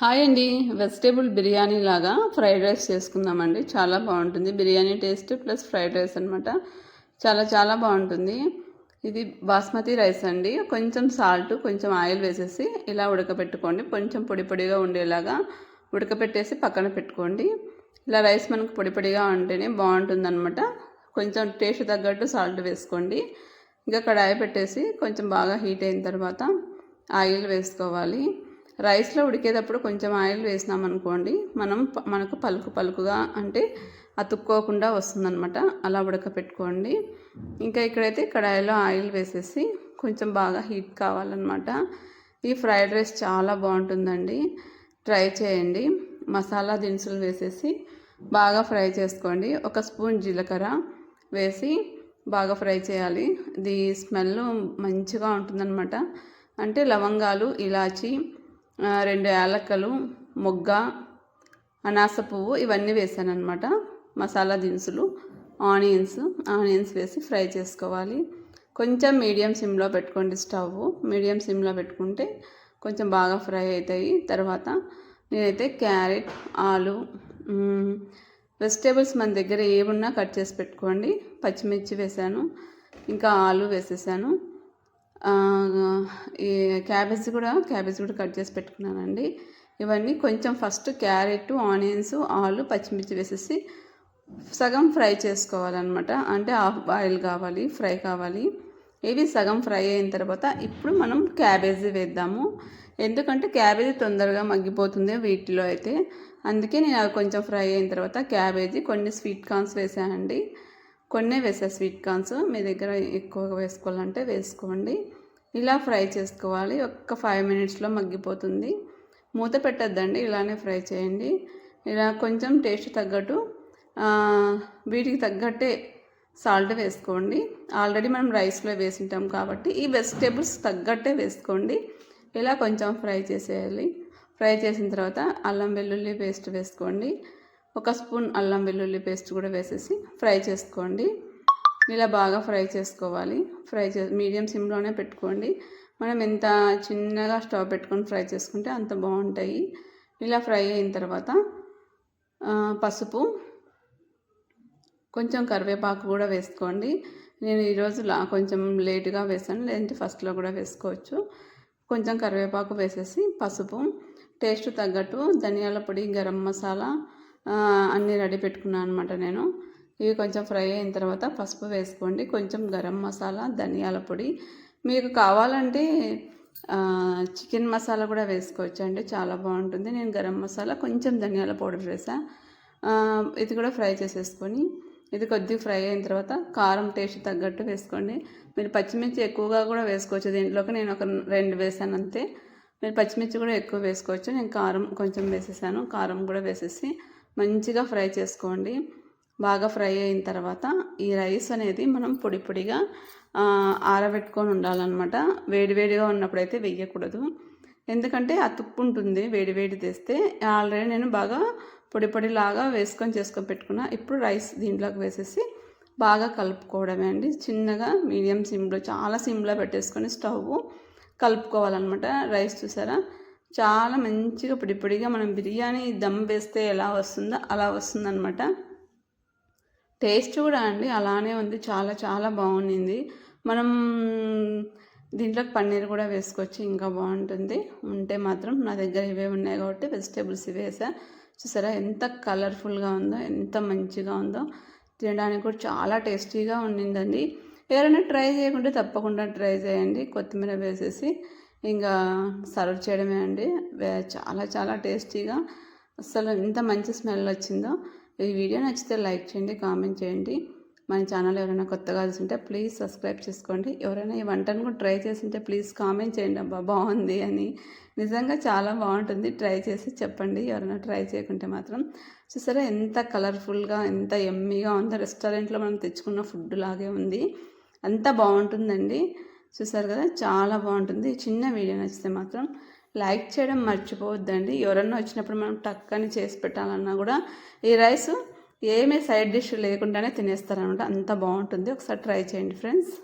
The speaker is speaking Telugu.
హాయ్ అండి. వెజిటేబుల్ బిర్యానీ లాగా ఫ్రైడ్ రైస్ చేసుకుందామండి. చాలా బాగుంటుంది. Biryani taste plus fried rice అనమాట చాలా చాలా బాగుంటుంది. ఇది బాస్మతి రైస్ అండి. కొంచెం సాల్ట్ కొంచెం ఆయిల్ వేసేసి ఇలా ఉడకపెట్టుకోండి కొంచెం పొడి పొడిగా ఉండేలాగా ఉడకపెట్టేసి పక్కన పెట్టుకోండి. ఇలా రైస్ మనకు పొడి పొడిగా ఉంటేనే బాగుంటుంది అనమాట కొంచెం టేస్ట్ తగ్గట్టు సాల్ట్ వేసుకోండి. ఇంకా కడాయి పెట్టేసి కొంచెం బాగా హీట్ అయిన తర్వాత ఆయిల్ వేసుకోవాలి. రైస్లో ఉడికేటప్పుడు కొంచెం ఆయిల్ వేసినాం అనుకోండి మనం మనకు పలుకు పలుకుగా అంటే అతుక్కోకుండా వస్తుందన్నమాట. అలా ఉడకపెట్టుకోండి. ఇంకా ఇక్కడైతే కడాయిలో ఆయిల్ వేసేసి కొంచెం బాగా హీట్ కావాలన్నమాట. ఈ ఫ్రైడ్ రైస్ చాలా బాగుంటుందండి. ట్రై చేయండి. మసాలా దినుసులు వేసేసి బాగా ఫ్రై చేసుకోండి. ఒక స్పూన్ జీలకర్ర వేసి బాగా ఫ్రై చేయాలి. ఇది స్మెల్ మంచిగా ఉంటుందన్నమాట. అంటే లవంగాలు ఇలాచి రెండు యాలక్కలు మొగ్గ అనాస పువ్వు ఇవన్నీ వేసాను అనమాట మసాలా దినుసులు ఆనియన్స్ ఆనియన్స్ వేసి ఫ్రై చేసుకోవాలి. కొంచెం మీడియం సిమ్లో పెట్టుకోండి స్టవ్. మీడియం సిమ్లో పెట్టుకుంటే కొంచెం బాగా ఫ్రై అవుతాయి. తర్వాత నేనైతే క్యారెట్ ఆలు వెజిటేబుల్స్ మన దగ్గర ఏమున్నా కట్ చేసి పెట్టుకోండి. పచ్చిమిర్చి వేసాను. ఇంకా ఆలు వేసేసాను. ఈ క్యాబేజ్ కూడా క్యాబేజ్ కూడా కట్ చేసి పెట్టుకున్నానండి. ఇవన్నీ కొంచెం ఫస్ట్ క్యారెట్ ఆనియన్స్ ఆలు పచ్చిమిర్చి వేసేసి సగం ఫ్రై చేసుకోవాలన్నమాట. అంటే హాఫ్ బాయిల్ కావాలి ఫ్రై కావాలి. ఇవి సగం ఫ్రై అయిన తర్వాత ఇప్పుడు మనం క్యాబేజీ వేద్దాము. ఎందుకంటే క్యాబేజీ తొందరగా మగ్గిపోతుంది వీటిలో అయితే. అందుకే నేను అవి కొంచెం ఫ్రై అయిన తర్వాత క్యాబేజీ కొన్ని స్వీట్ కార్న్స్ వేసానండి. కొన్ని వేసా స్వీట్ కార్న్స్ మీ దగ్గర ఎక్కువగా వేసుకోవాలంటే వేసుకోండి. ఇలా ఫ్రై చేసుకోవాలి. ఒక్క ఫైవ్ మినిట్స్లో మగ్గిపోతుంది. మూత పెట్టద్దండి. ఇలానే ఫ్రై చేయండి. ఇలా కొంచెం టేస్ట్ తగ్గట్టు వీటికి తగ్గట్టే సాల్ట్ వేసుకోండి. ఆల్రెడీ మనం రైస్లో వేసింటాం కాబట్టి ఈ వెజిటేబుల్స్ తగ్గట్టే వేసుకోండి. ఇలా కొంచెం ఫ్రై చేసేయాలి. ఫ్రై చేసిన తర్వాత అల్లం వెల్లుల్లి పేస్ట్ వేసుకోండి. ఒక స్పూన్ అల్లం వెల్లుల్లి పేస్ట్ కూడా వేసేసి ఫ్రై చేసుకోండి. ఇలా బాగా ఫ్రై చేసుకోవాలి. ఫ్రై చే మీడియం సిమ్లోనే పెట్టుకోండి. మనం ఎంత చిన్నగా స్టవ్ పెట్టుకొని ఫ్రై చేసుకుంటే అంత బాగుంటాయి. ఇలా ఫ్రై అయిన తర్వాత పసుపు కొంచెం కరివేపాకు కూడా వేసుకోండి. నేను ఈరోజు లా కొంచెం లేటుగా వేసాను. లేదంటే ఫస్ట్లో కూడా వేసుకోవచ్చు. కొంచెం కరివేపాకు వేసేసి పసుపు టేస్ట్ తగ్గట్టు ధనియాల పొడి గరం మసాలా అన్నీ రెడీ పెట్టుకున్నాను అనమాట నేను. ఇవి కొంచెం ఫ్రై అయిన తర్వాత పసుపు వేసుకోండి. కొంచెం గరం మసాలా ధనియాల పొడి. మీకు కావాలంటే చికెన్ మసాలా కూడా వేసుకోవచ్చు అండి. చాలా బాగుంటుంది. నేను గరం మసాలా కొంచెం ధనియాల పౌడర్ వేసా. ఇది కూడా ఫ్రై చేసేసుకొని ఇది కొద్దిగా ఫ్రై అయిన తర్వాత కారం టేస్ట్ తగ్గట్టు వేసుకోండి. మీరు పచ్చిమిర్చి ఎక్కువగా కూడా వేసుకోవచ్చు. దీంట్లోకి నేను ఒక రెండు వేసాను అంతే. మీరు పచ్చిమిర్చి కూడా ఎక్కువ వేసుకోవచ్చు. నేను కారం కొంచెం వేసేసాను. కారం కూడా వేసేసి మంచిగా ఫ్రై చేసుకోండి. బాగా ఫ్రై అయిన తర్వాత ఈ రైస్ అనేది మనం పొడి పొడిగా ఆరబెట్టుకొని ఉండాలన్నమాట. వేడివేడిగా ఉన్నప్పుడైతే వెయ్యకూడదు ఎందుకంటే ఆ తుప్పు ఉంటుంది వేడివేడి తెస్తే. ఆల్రెడీ నేను బాగా పొడి పొడిలాగా వేసుకొని చేసుకొని పెట్టుకున్నా. ఇప్పుడు రైస్ దీంట్లోకి వేసేసి బాగా కలుపుకోవడమే అండి. చిన్నగా మీడియం సిమ్లో చాలా సిమ్లో పెట్టేసుకొని స్టవ్ కలుపుకోవాలన్నమాట. రైస్ చూసారా? చాలా మంచిగా పొడిపొడిగా మనం బిర్యానీ దమ్ వేస్తే ఎలా వస్తుందో అలా వస్తుందన్నమాట. టేస్ట్ కూడా అండి అలానే ఉంది చాలా చాలా బాగుంది మనం దీంట్లో పన్నీర్ కూడా వేసుకోవచ్చు ఇంకా బాగుంటుంది. ఉంటే మాత్రం నా దగ్గర ఇవే ఉన్నాయి కాబట్టి వెజిటేబుల్స్ ఇవి వేసా. చూసారా ఎంత కలర్ఫుల్గా ఉందో ఎంత మంచిగా ఉందో. తినడానికి కూడా చాలా టేస్టీగా ఉండిందండి. ఎవరైనా ట్రై చేయకుంటే తప్పకుండా ట్రై చేయండి. కొత్తిమీర వేసేసి ఇంకా సర్వ్ చేయడమే అండి. చాలా చాలా టేస్టీగా. అసలు ఎంత మంచి స్మెల్ వచ్చిందో. ఈ వీడియో నచ్చితే లైక్ చేయండి కామెంట్ చేయండి. మన ఛానల్ ఎవరైనా కొత్తగా ఉంటే ప్లీజ్ సబ్స్క్రైబ్ చేసుకోండి. ఎవరైనా ఈ వంటను కూడా ట్రై చేసింటే ప్లీజ్ కామెంట్ చేయండి. అబ్బా బాగుంది అని. నిజంగా చాలా బాగుంటుంది. ట్రై చేసి చెప్పండి. ఎవరైనా ట్రై చేయకుంటే మాత్రం. చూసారా ఎంత కలర్ఫుల్గా ఎంత ఎమ్మీగా ఉందో. రెస్టారెంట్లో మనం తెచ్చుకున్న ఫుడ్ లాగే ఉంది. అంత బాగుంటుందండి. చూసారు కదా? చాలా బాగుంటుంది. చిన్న వీడియో నచ్చితే మాత్రం లైక్ చేయడం మర్చిపోవద్దండి. ఎవరన్నా వచ్చినప్పుడు మనం టక్కని చేసి పెట్టాలన్నా కూడా ఈ రైస్ ఏమీ సైడ్ డిష్ లేకుండానే తినేస్తారనమాట. అంత బాగుంటుంది. ఒకసారి ట్రై చేయండి ఫ్రెండ్స్.